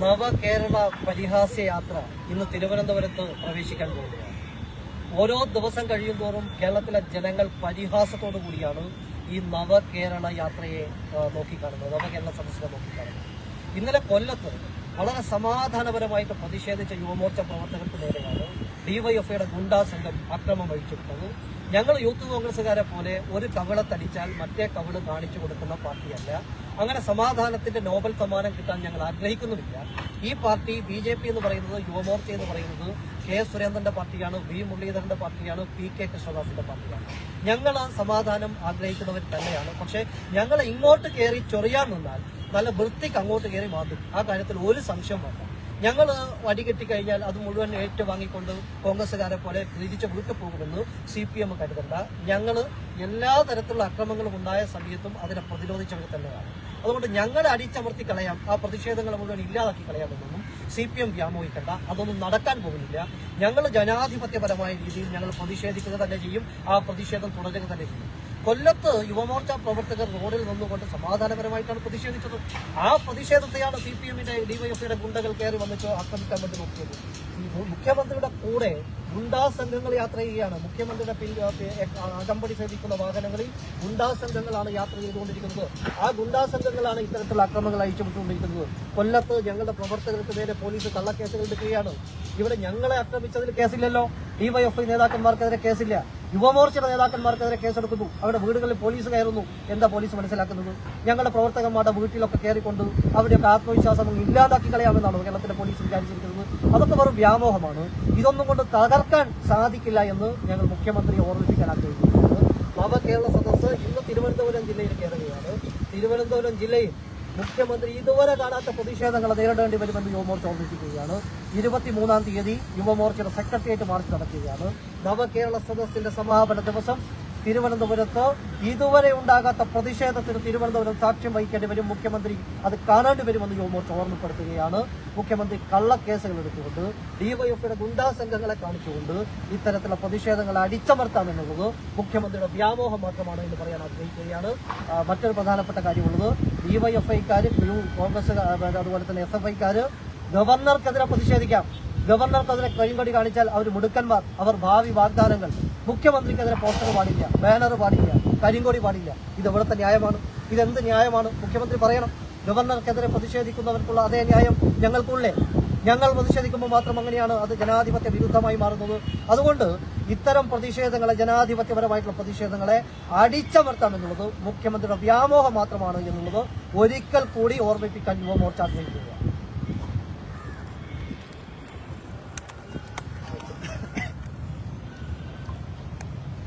നവകേരള പരിഹാസ യാത്ര ഇന്ന് തിരുവനന്തപുരത്ത് പ്രവേശിക്കാൻ പോകുന്നു. ഓരോ ദിവസം കഴിയുന്തോറും കേരളത്തിലെ ജനങ്ങൾ പരിഹാസത്തോടു കൂടിയാണ് ഈ നവകേരള യാത്രയെ നോക്കിക്കാണുന്നത്. നവകേരള സദസ്സിനെ നോക്കിക്കാണുന്നത്. ഇന്നലെ കൊല്ലത്ത് വളരെ സമാധാനപരമായിട്ട് പ്രതിഷേധിച്ച യുവമോർച്ച പ്രവർത്തകർക്ക് നേരെയാണ് ഡിവൈഎഫ്ഐയുടെ ഗുണ്ടാ സംഘം അക്രമം വഹിച്ചിട്ടുള്ളത്. ഞങ്ങൾ യൂത്ത് കോൺഗ്രസ്സുകാരെ പോലെ ഒരു കവിളത്തടിച്ചാൽ മറ്റേ കവിൾ കാണിച്ചു കൊടുക്കുന്ന പാർട്ടിയല്ല. അങ്ങനെ സമാധാനത്തിന്റെ നോബൽ സമ്മാനം കിട്ടാൻ ഞങ്ങൾ ആഗ്രഹിക്കുന്നുമില്ല. ഈ പാർട്ടി ബി ജെ പി എന്ന് പറയുന്നത് യുവമോർച്ച എന്ന് പറയുന്നത് കെ സുരേന്ദ്രന്റെ പാർട്ടിയാണ് വി മുരളീധരന്റെ പാർട്ടിയാണ് പി കെ കൃഷ്ണദാസിന്റെ പാർട്ടിയാണ്. ഞങ്ങൾ ആ സമാധാനം ആഗ്രഹിക്കുന്നവർ തന്നെയാണ്. പക്ഷേ ഞങ്ങൾ ഇങ്ങോട്ട് കയറി ചൊറിയാൻ നിന്നാൽ നല്ല വൃത്തിക്ക് അങ്ങോട്ട് കയറി മാറും ആ കാര്യത്തിൽ ഒരു സംശയം വേണ്ട. ഞങ്ങൾ വടികെട്ടി കഴിഞ്ഞാൽ അത് മുഴുവൻ ഏറ്റുവാങ്ങിക്കൊണ്ട് കോൺഗ്രസ്സുകാരെ പോലെ തിരിച്ച് വീട്ടു പോകുമെന്ന് സി പി എം കരുതണ്ട ഞങ്ങൾ എല്ലാ തരത്തിലുള്ള അക്രമങ്ങളും ഉണ്ടായ സമയത്തും അതിനെ പ്രതിരോധിച്ചവർ തന്നെയാണ്. അതുകൊണ്ട് ഞങ്ങളെ അടിച്ചമർത്തി കളയാം ആ പ്രതിഷേധങ്ങൾ മുഴുവൻ ഇല്ലാതാക്കി കളയാമെന്നൊന്നും സി പി എം വ്യാമോഹിക്കണ്ട അതൊന്നും നടക്കാൻ പോകുന്നില്ല. ഞങ്ങൾ ജനാധിപത്യപരമായ രീതിയിൽ ഞങ്ങൾ പ്രതിഷേധിക്കുക തന്നെ ചെയ്യും ആ പ്രതിഷേധം തുടരുക തന്നെ ചെയ്യും. കൊല്ലത്ത് യുവമോർച്ച പ്രവർത്തകർ റോഡിൽ നിന്നുകൊണ്ട് സമാധാനപരമായിട്ടാണ് പ്രതിഷേധിച്ചത്. ആ പ്രതിഷേധത്തെയാണ് സി പി എമ്മിന്റെ ഡിവൈഎഫ്ഐയുടെ ഗുണ്ടകൾ കയറി വന്നിട്ട് ആക്രമിക്കാൻ വേണ്ടി നോക്കിയത് മുഖ്യമന്ത്രിയുടെ കൂടെ ഗുണ്ടാ സംഘങ്ങൾ യാത്ര ചെയ്യുകയാണ്. മുഖ്യമന്ത്രിയുടെ അകമ്പടി സേവിക്കുന്ന വാഹനങ്ങളിൽ ഗുണ്ടാ സംഘങ്ങളാണ് യാത്ര ചെയ്തുകൊണ്ടിരിക്കുന്നത്. ആ ഗുണ്ടാ സംഘങ്ങളാണ് ഇത്തരത്തിലുള്ള അക്രമങ്ങൾ അയച്ചുവിട്ടുകൊണ്ടിരിക്കുന്നത് കൊല്ലത്ത് ഞങ്ങളുടെ പ്രവർത്തകർക്ക് നേരെ പോലീസ് കള്ളക്കേസുകൾ എടുക്കുകയാണ്. ഇവിടെ ഞങ്ങളെ ആക്രമിച്ചതിൽ കേസില്ലല്ലോ. ഡിവൈഎഫ്ഐ നേതാക്കന്മാർക്കെതിരെ കേസില്ല. യുവമോർച്ചയുടെ നേതാക്കന്മാർക്കെതിരെ കേസെടുക്കുന്നു. അവരുടെ വീടുകളിൽ പോലീസ് കയറുന്നു. എന്താ പോലീസ് മനസ്സിലാക്കുന്നത്? ഞങ്ങളുടെ പ്രവർത്തകന്മാരുടെ വീട്ടിലൊക്കെ കയറിക്കൊണ്ട് അവരുടെയൊക്കെ ആത്മവിശ്വാസം ഇല്ലാതാക്കി കളയാമെന്നാണ് കേരളത്തിലെ പോലീസ് വിചാരിച്ചിരിക്കുന്നത്? അതൊക്കെ വെറും വ്യാമോഹമാണ്. ഇതൊന്നും കൊണ്ട് തകർക്കാൻ സാധിക്കില്ല എന്ന് ഞങ്ങൾ മുഖ്യമന്ത്രിയെ ഓർമ്മിപ്പിക്കാൻ ആഗ്രഹിക്കുന്നു. നവകേരള സദസ്സ് ഇന്ന് തിരുവനന്തപുരം ജില്ലയിൽ കയറുകയാണ് തിരുവനന്തപുരം ജില്ലയിൽ മുഖ്യമന്ത്രി ഇതുവരെ കാണാത്ത പ്രതിഷേധങ്ങൾ നേരിടേണ്ടി വരുമെന്ന് യുവമോർച്ച ഓർമ്മിപ്പിക്കുകയാണ്. ഇരുപത്തിമൂന്നാം തീയതി യുവമോർച്ചയുടെ സെക്രട്ടേറിയറ്റ് മാർച്ച് നടക്കുകയാണ്. നവകേരള സദസ്സിന്റെ സമാപന ദിവസം തിരുവനന്തപുരത്ത് ഇതുവരെ ഉണ്ടാകാത്ത പ്രതിഷേധത്തിന് തിരുവനന്തപുരം സാക്ഷ്യം വഹിക്കേണ്ടി വരും. മുഖ്യമന്ത്രി അത് കാണേണ്ടി വരുമെന്ന് യുവമോർച്ച ഓർമ്മപ്പെടുത്തുകയാണ്. മുഖ്യമന്ത്രി കള്ളക്കേസുകൾ എടുത്തുകൊണ്ട് ഡിവൈഎഫ്ഐയുടെ ഗുണ്ടാ സംഘങ്ങളെ കാണിച്ചുകൊണ്ട് ഇത്തരത്തിലുള്ള പ്രതിഷേധങ്ങളെ അടിച്ചമർത്താമെന്നുള്ളത് മുഖ്യമന്ത്രിയുടെ വ്യാമോഹം മാത്രമാണ് എന്ന് പറയാൻ ആഗ്രഹിക്കുകയാണ്. മറ്റൊരു പ്രധാനപ്പെട്ട കാര്യമുള്ളത് ഡിവൈഎഫ്ഐക്കാര് കോൺഗ്രസ് അതുപോലെ തന്നെ എസ് എഫ് ഐക്കാർ ഗവർണർക്കെതിരെ പ്രതിഷേധിക്കാം. ഗവർണർക്കെതിരെ കരിങ്കൊടി കാണിച്ചാൽ അവർ മുടുക്കന്മാർ അവർ ഭാവി വാഗ്ദാനങ്ങൾ. മുഖ്യമന്ത്രിക്കെതിരെ പോസ്റ്റർ പാടില്ല ബാനർ പാടില്ല കരിങ്കോടി പാടില്ല. ഇത് എവിടുത്തെ ന്യായമാണ്? ഇതെന്ത് ന്യായമാണ്? മുഖ്യമന്ത്രി പറയണം. ഗവർണർക്കെതിരെ പ്രതിഷേധിക്കുന്നവർക്കുള്ള അതേ ന്യായം ഞങ്ങൾക്കുള്ളേ. ഞങ്ങൾ പ്രതിഷേധിക്കുമ്പോൾ മാത്രം അങ്ങനെയാണ്. അത് ജനാധിപത്യ വിരുദ്ധമായി മാറുന്നത്. അതുകൊണ്ട് ഇത്തരം പ്രതിഷേധങ്ങളെ ജനാധിപത്യപരമായിട്ടുള്ള പ്രതിഷേധങ്ങളെ അടിച്ചമർത്താമെന്നുള്ളത് മുഖ്യമന്ത്രിയുടെ വ്യാമോഹം മാത്രമാണ് എന്നുള്ളത് ഒരിക്കൽ കൂടി ഓർമ്മിപ്പിക്കാൻ യുവമോർച്ച ആഗ്രഹിക്കുക